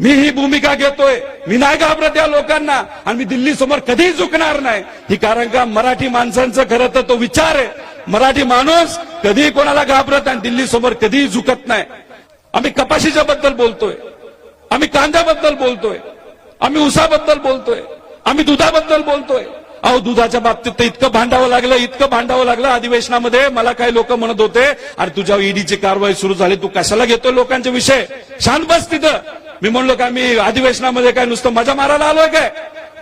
मी ही भूमिका घेतोय. मी नाही घाबरत या लोकांना. आणि मी दिल्ली समोर कधीही झुकणार नाही. ही कारण का मराठी माणसांचं खरं तर तो विचार आहे. मराठी माणूस कधीही कोणाला घाबरत आणि दिल्ली समोर कधीही झुकत नाही. आम्ही कपाशीच्या बद्दल बोलतोय. आम्ही कांद्याबद्दल बोलतोय. आम्ही उसाबद्दल बोलतोय. आम्ही दुधाबद्दल बोलतोय. अहो दुधाच्या बाबतीत तर इतकं भांडावं लागलं इतकं भांडावं लागलं अधिवेशनामध्ये. मला काही लोक म्हणत होते अरे तुझ्या ईडीची कारवाई सुरू झाली. तू कशाला घेतोय लोकांचे विषय? शांत बस तिथं. मी म्हणलो का मी अधिवेशनामध्ये काय नुसतं मजा मारायला आलोय काय?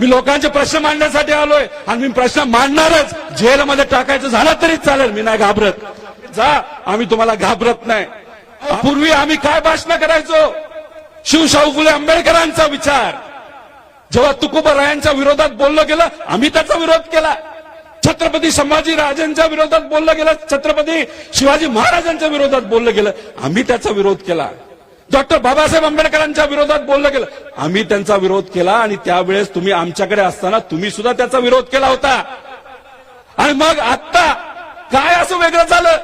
मी लोकांचे प्रश्न मांडण्यासाठी आलोय. आणि मी प्रश्न मांडणारच. जेलमध्ये टाकायचं झालं तरी चालेल मी नाही घाबरत. जा आम्ही तुम्हाला घाबरत नाही. पूर्वी आम्ही काय भाषण करायचो? शिवशाहू फुले आंबेडकरांचा विचार. जेव्हा तुकोबरायांच्या विरोधात बोललं गेलं आम्ही त्याचा विरोध केला. छत्रपती संभाजी राजांच्या विरोधात बोललं गेलं छत्रपती शिवाजी महाराजांच्या विरोधात बोललं गेलं आम्ही त्याचा विरोध केला. डॉक्टर बाबासाहेब आंबेडकरांच्या विरोधात बोललं गेलं आम्ही त्यांचा विरोध केला आणि त्यावेळेस तुम्ही आमच्याकडे असताना तुम्ही सुद्धा त्याचा विरोध केला होता. आणि मग आता काय असं वेगळं झालं?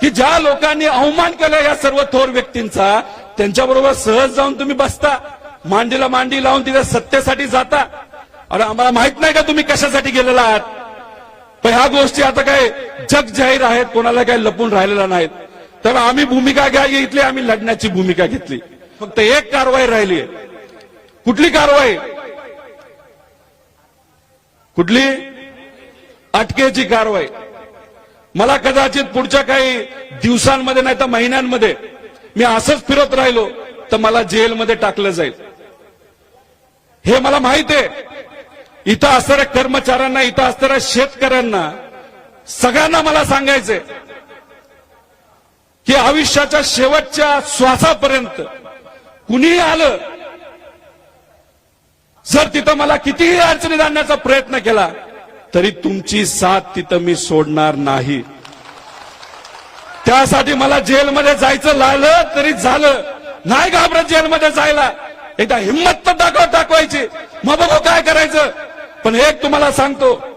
की ज्या लोकांनी अवमान केला या सर्व थोर व्यक्तींचा त्यांच्याबरोबर सहज जाऊन तुम्ही बसता. मांडीला मांडी लावून तिथे सत्तेसाठी जाता. अरे आम्हाला माहीत नाही का तुम्ही कशासाठी गेलेला आहात? पण ह्या गोष्टी आता काय जग जाहीर आहेत कोणाला काही लपून राहिलेल्या नाहीत. तर आम्ही भूमिका घ्या इथली आम्ही लढण्याची भूमिका घेतली. फक्त एक कारवाई राहिली कुठली कारवाई? कुठली? अटकेची कारवाई. मला कदाचित पुढच्या काही दिवसांमध्ये नाही तर महिन्यांमध्ये मी असंच फिरत राहिलो तर मला जेलमध्ये टाकलं जाईल. हे मला माहीत आहे. इथं असणाऱ्या कर्मचाऱ्यांना इथं असणाऱ्या शेतकऱ्यांना सगळ्यांना मला सांगायचंय. की आयुष्याच्या शेवटच्या श्वासापर्यंत कुणीही आलं? जर तिथं मला कितीही अडचणीत आणण्याचा प्रयत्न केला तरी तुमची साथ तिथं मी सोडणार नाही. त्यासाठी मला जेलमध्ये जायचं लागलं तरी झालं. नाही घाबरत जेलमध्ये जायला. एकदा हिंमत तर दाखव दाखवायची. मग बघू काय करायचं. पण एक तुम्हाला सांगतो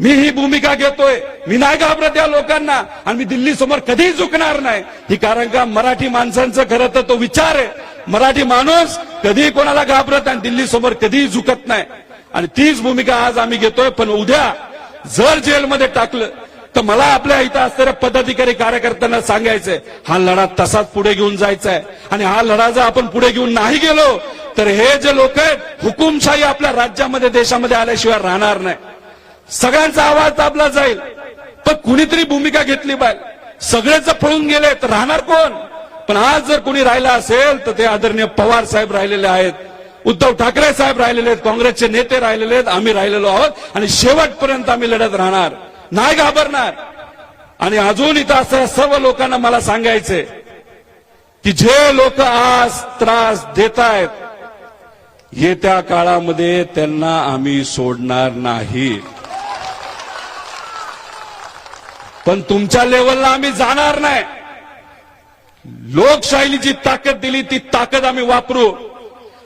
मी ही भूमिका घेतोय. मी नाही घाबरत या लोकांना. आणि मी दिल्ली समोर कधीही झुकणार नाही. ही कारण का मराठी माणसांचं खरं तर तो विचार आहे. मराठी माणूस कधीही कोणाला घाबरत आणि दिल्ली समोर कधीही झुकत नाही. आणि तीच भूमिका आज आम्ही घेतोय. पण उद्या जर जेलमध्ये टाकलं तर मला आपल्या इथं असणाऱ्या पदाधिकारी कार्यकर्त्यांना सांगायचंय हा लढा तसाच पुढे घेऊन जायचा आहे आणि हा लढा जर आपण पुढे घेऊन नाही गेलो तर हे जे लोक आहेत हुकुमशाही आपल्या राज्यामध्ये देशामध्ये आल्याशिवाय राहणार नाही. सगळ्यांचा आवाज दाबला जाईल. पण कुणीतरी भूमिका घेतली पाहिजे. सगळेच जर पळून गेले तर राहणार कोण? पण आज जर कोणी राहिला असेल तर ते आदरणीय पवार साहेब राहिलेले आहेत. उद्धव ठाकरे साहेब राहिलेले आहेत काँग्रेसचे नेते राहिलेले आहेत आम्ही राहिलेलो आहोत. आणि शेवटपर्यंत आम्ही लढत राहणार. नाही घाबरणार. आणि अजून इथं असं सर्व लोकांना मला सांगायचंय की जे लोक आज त्रास देत आहेत येत्या काळामध्ये त्यांना आम्ही सोडणार नाही. पण तुमच्या लेवलला आम्ही जाणार नाही. लोकशाहीने जी ताकद दिली ती ताकद आम्ही वापरू.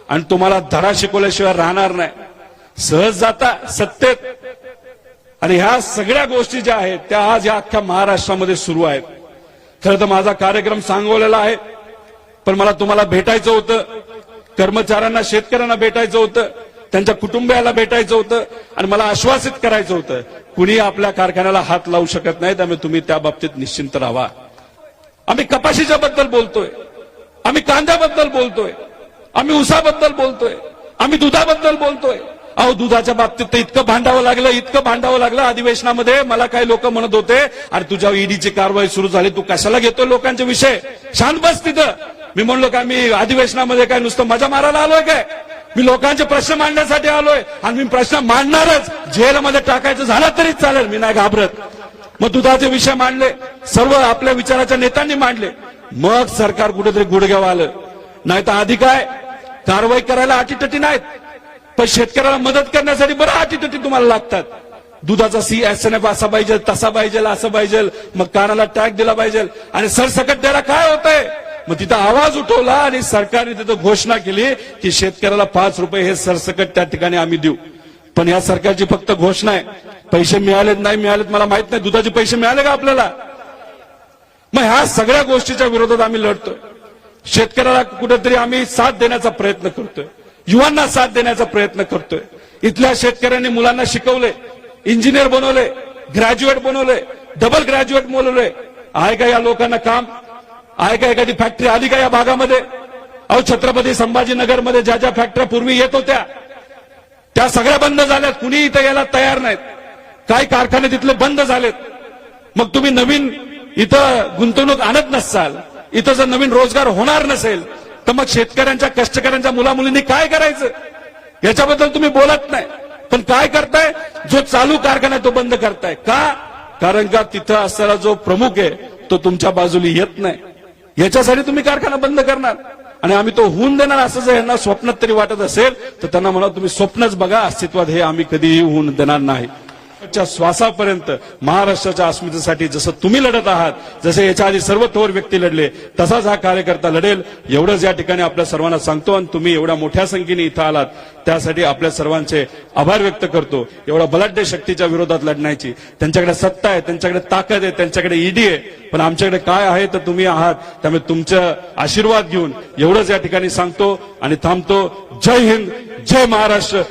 आणि तुम्हाला धडा शिकवल्याशिवाय राहणार नाही. सहज जाता सत्तेत. आणि ह्या सगळ्या गोष्टी ज्या आहेत त्या आज या अख्ख्या महाराष्ट्रामध्ये सुरू आहेत. खरं तर माझा कार्यक्रम सांगवलेला आहे. पण मला तुम्हाला भेटायचं होतं. कर्मचाऱ्यांना शेतकऱ्यांना भेटायचं होतं. त्यांच्या कुटुंबियाला भेटायचं होतं आणि मला आश्वासित करायचं होतं कुणी आपल्या कारखान्याला हात लावू शकत नाही त्यामुळे तुम्ही त्या बाबतीत निश्चिंत राहा. आम्ही कपाशीच्या बद्दल बोलतोय आम्ही कांद्याबद्दल बोलतोय आम्ही उसाबद्दल बोलतोय आम्ही दुधाबद्दल बोलतोय. अहो दुधाच्या बाबतीत तर इतकं भांडावं लागलं इतकं भांडावं लागलं अधिवेशनामध्ये मला काही लोक म्हणत होते अरे तुझ्या ईडीची कारवाई सुरू झाली तू कशाला घेतोय लोकांचे विषय? शांत बस तिथं. मी म्हणलो का मी अधिवेशनामध्ये काय नुसतं मजा मारायला आलोय काय? मी लोकांचे प्रश्न मांडण्यासाठी आलोय आणि मी प्रश्न मांडणारच. जेलमध्ये टाकायचं झालं तरी चालेल मी नाही घाबरत. मग दुधाचे विषय मांडले सर्व आपल्या विचाराच्या नेत्यांनी मांडले. मग सरकार कुठेतरी गुडघ्याव आलं. नाही तर आधी काय? कारवाई करायला अटीतटी नाहीत. पण शेतकऱ्याला मदत करण्यासाठी बरं अटीतटी तुम्हाला लागतात. दुधाचा सी एस एन एफ असा पाहिजे तसा पाहिजे असं पाहिजे. मग कानाला टॅग दिला पाहिजे. आणि सरसकट द्यायला काय होतंय? मग तिथं आवाज उठवला आणि सरकारने तिथं घोषणा केली की शेतकऱ्याला पाच रुपये हे सरसकट त्या ठिकाणी आम्ही देऊ. पण या सरकारची फक्त घोषणा आहे. पैसे मिळालेत नाही मिळालेत मला माहीत नाही. दुधाचे पैसे मिळाले का आपल्याला? मग ह्या सगळ्या गोष्टीच्या विरोधात आम्ही लढतोय. शेतकऱ्याला कुठेतरी आम्ही साथ देण्याचा प्रयत्न करतोय. युवांना साथ देण्याचा प्रयत्न करतोय. इथल्या शेतकऱ्यांनी मुलांना शिकवले इंजिनियर बनवले ग्रॅज्युएट बनवले डबल ग्रॅज्युएट बनवले आहे का या लोकांना काम? आहे का एखादी फॅक्टरी आली का या भागामध्ये? अहो छत्रपती संभाजीनगरमध्ये ज्या ज्या फॅक्टऱ्या पूर्वी येत होत्या त्या सगळ्या बंद झाल्यात. कुणी इथं यायला तयार नाहीत. काही कारखाने तिथले बंद झालेत. मग तुम्ही नवीन इथं गुंतवणूक आणत नसाल इथं जर नवीन रोजगार होणार नसेल तर मग शेतकऱ्यांच्या कष्टकऱ्यांच्या मुला मुलींनी काय करायचं? याच्याबद्दल तुम्ही बोलत नाही. पण काय करताय? जो चालू कारखाना आहे तो बंद करताय. का? कारण का तिथं असलेला जो प्रमुख आहे तो तुमच्या बाजूला येत नाही. याच्यासाठी तुम्ही कारखाना बंद करणार. आणि आम्ही तो होऊन देणार असं जर यांना स्वप्नात तरी वाटत असेल तर त्यांना म्हणा तुम्ही स्वप्नच बघा अस्तित्वात हे आम्ही कधीही होऊन देणार नाही. च्या श्वासापर्यंत महाराष्ट्राच्या अस्मितेसाठी जसं तुम्ही लढत आहात जसे याच्या आधी सर्व थोर व्यक्ती लढले तसाच हा कार्यकर्ता लढेल. एवढंच या ठिकाणी आपल्या सर्वांना सांगतो आणि तुम्ही एवढ्या मोठ्या संख्येने इथं आलात त्यासाठी आपल्या सर्वांचे आभार व्यक्त करतो. एवढ्या बलाढ्य शक्तीच्या विरोधात लढण्याची. त्यांच्याकडे सत्ता आहे त्यांच्याकडे ताकद आहे त्यांच्याकडे ईडी आहे. पण आमच्याकडे काय आहे तर तुम्ही आहात त्यामुळे तुमचा आशीर्वाद घेऊन एवढंच या ठिकाणी सांगतो आणि थांबतो. जय हिंद जय महाराष्ट्र.